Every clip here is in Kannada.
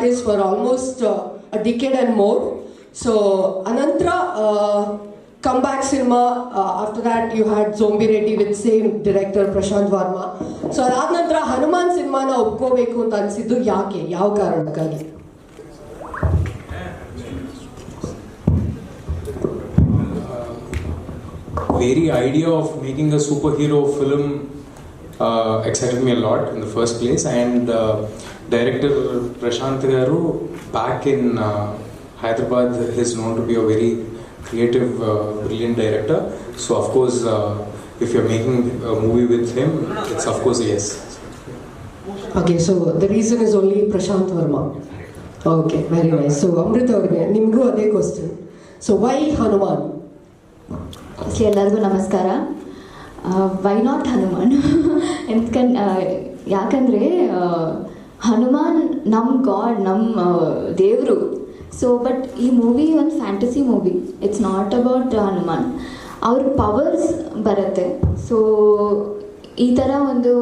artist for almost uh, a decade and more. So Anantra uh, comeback cinema. Uh, after that, you had Zombie Reddy with same director Prashant Varma. So ಅದಾದ ನಂತರ ಹನುಮಾನ್ ಸಿನಿಮಾನ ಒಪ್ಕೋಬೇಕು ಅಂತ ಅನ್ಸಿದ್ದು ಯಾಕೆ ಯಾವ ಕಾರಣಕ್ಕಾಗಿ very idea of making a superhero film uh, excited me a lot in the first place and uh, director Prashant Garu back in uh, Hyderabad is known to be a very creative uh, brilliant director so of course uh, if you're making a movie with him it's of course a yes okay so the reason is only Prashanth Varma okay very nice so Amrit ಅವ್ರಿಗೆ ನಿಮಗೂ ಅದೇ question so why Hanuman firstly ಎಲ್ಲರಿಗೂ ನಮಸ್ಕಾರ ವೈ ನಾಟ್ ಹನುಮಾನ್? ಎಂತ್ಕನ್ ಯಾಕಂದರೆ ಹನುಮಾನ್ ನಮ್ಮ ಗಾಡ್ ನಮ್ಮ ದೇವರು. ಸೊ ಬಟ್ ಈ ಮೂವಿ ಒಂದು fantasy movie it's not about Hanuman. ಅವ್ರ ಪವರ್ಸ್ ಬರುತ್ತೆ. ಸೊ ಈ ಥರ ಒಂದು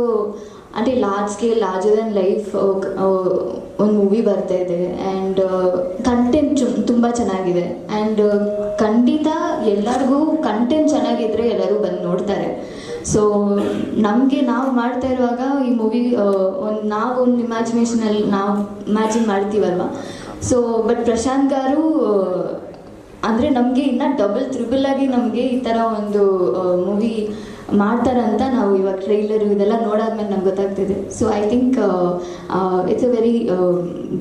ಅಂದರೆ large scale larger than life ಒಂದು ಮೂವಿ ಬರ್ತಾ ಇದೆ. ಆ್ಯಂಡ್ ಕಂಟೆಂಟ್ ತುಂಬ ಚೆನ್ನಾಗಿದೆ. ಆ್ಯಂಡ್ ಖಂಡಿತ ಎಲ್ಲರಿಗೂ ಎಲ್ಲರೂ ಬಂದು ಸೊ ನಮಗೆ ನಾವು ಮಾಡ್ತಾ ಇರುವಾಗ ಈ ಮೂವಿ ಒಂದು ನಾವು ಒಂದು ಇಮ್ಯಾಜಿನೇಷನಲ್ಲಿ ನಾವು ಇಮ್ಯಾಜಿನ್ ಮಾಡ್ತೀವಲ್ವ? ಸೊ ಬಟ್ ಪ್ರಶಾಂತ್ ಗಾರು, ಅಂದರೆ ನಮಗೆ ಇನ್ನು ಡಬಲ್ ತ್ರಿಬಲ್ ಆಗಿ ನಮಗೆ ಈ ಥರ ಒಂದು ಮೂವಿ ಮಾಡ್ತಾರಂತ ನಾವು ಇವಾಗ ಟ್ರೈಲರ್ ಇದೆಲ್ಲ ನೋಡಾದ್ಮೇಲೆ ನಮ್ಗೆ ಗೊತ್ತಾಗ್ತಿದೆ. So I think it's a very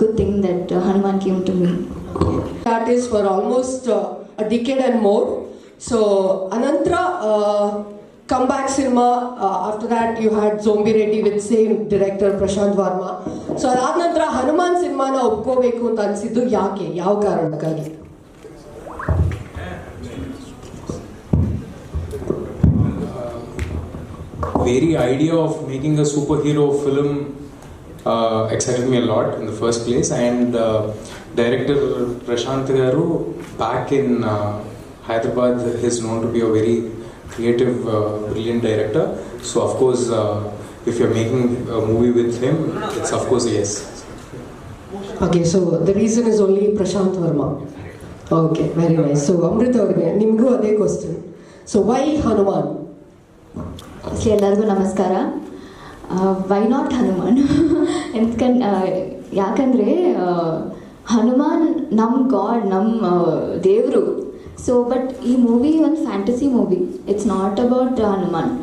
good thing that Hanuman came to me artist for almost decade and more so ಅನಂತರ comeback cinema after that you had zombie Reddy with same director Prashant Varma so ಅದಾದ ನಂತರ ಹನುಮಾನ್ ಸಿನಿಮಾನ ಒಪ್ಕೋಬೇಕು ಅಂತ ಅನ್ಸಿದ್ದು ಯಾಕೆ ಯಾವ ಕಾರಣಕ್ಕಾಗಿ making a superhero film uh, excited me a lot in the first place and uh, director Prashant Garu back in uh, Hyderabad is known to be a very creative uh, brilliant director so of course uh, if you're making a movie with him it's of course a yes Okay, so the reason is only Prashant Verma. Okay, very nice. So Amrita ಅವ್ರಿಗೆ ನಿಮಗೂ ಅದೇ question so Hanuman? Hanuman firstly ಎಲ್ಲರಿಗೂ ನಮಸ್ಕಾರ ವೈ ನಾಟ್ ಹನುಮಾನ್ ಎಂತ್ಕನ್ ಯಾಕಂದರೆ ಹನುಮಾನ್ ನಮ್ಮ ಗಾಡ್ ನಮ್ಮ ದೇವರು ಸೊ ಬಟ್ ಈ ಮೂವಿ ಒಂದು fantasy movie it's not about Hanuman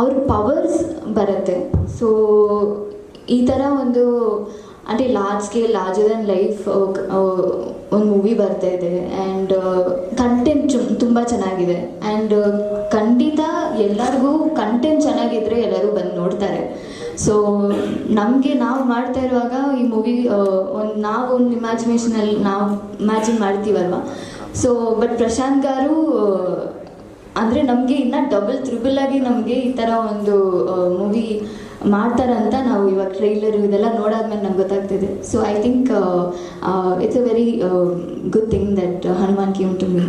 ಅವ್ರ ಪವರ್ಸ್ ಬರುತ್ತೆ. ಸೊ ಈ ಥರ ಒಂದು, ಅಂದರೆ large scale larger than life ಒಂದು ಮೂವಿ ಬರ್ತಾ ಇದೆ. ಆ್ಯಂಡ್ ಕಂಟೆಂಟ್ ತುಂಬ ಚೆನ್ನಾಗಿದೆ. ಆ್ಯಂಡ್ ಖಂಡಿತ ಎಲ್ಲರಿಗೂ ಕಂಟೆಂಟ್ ಚೆನ್ನಾಗಿದ್ದರೆ ಎಲ್ಲರೂ ಬಂದು ನೋಡ್ತಾರೆ. ಸೊ ನಮಗೆ ನಾವು ಮಾಡ್ತಾ ಇರುವಾಗ ಈ ಮೂವಿ ಒಂದು, ನಾವು ಒಂದು ಇಮ್ಯಾಜಿನೇಷನಲ್ಲಿ ನಾವು ಇಮ್ಯಾಜಿನ್ ಮಾಡ್ತೀವಲ್ವ? ಸೊ ಬಟ್ ಪ್ರಶಾಂತ್ ಗಾರು ಅಂದರೆ ನಮಗೆ ಇನ್ನು ಡಬಲ್ ತ್ರಿಬಲ್ ಆಗಿ ನಮಗೆ ಈ ಥರ ಒಂದು ಮೂವಿ ಮಾಡ್ತಾರಂತ ನಾವು ಇವಾಗ ಟ್ರೈಲರ್ ಇದೆಲ್ಲ ನೋಡಾದ್ಮೇಲೆ ನಮ್ಗೆ ಗೊತ್ತಾಗ್ತಿದೆ. So I think it's a very good thing that Hanuman came to me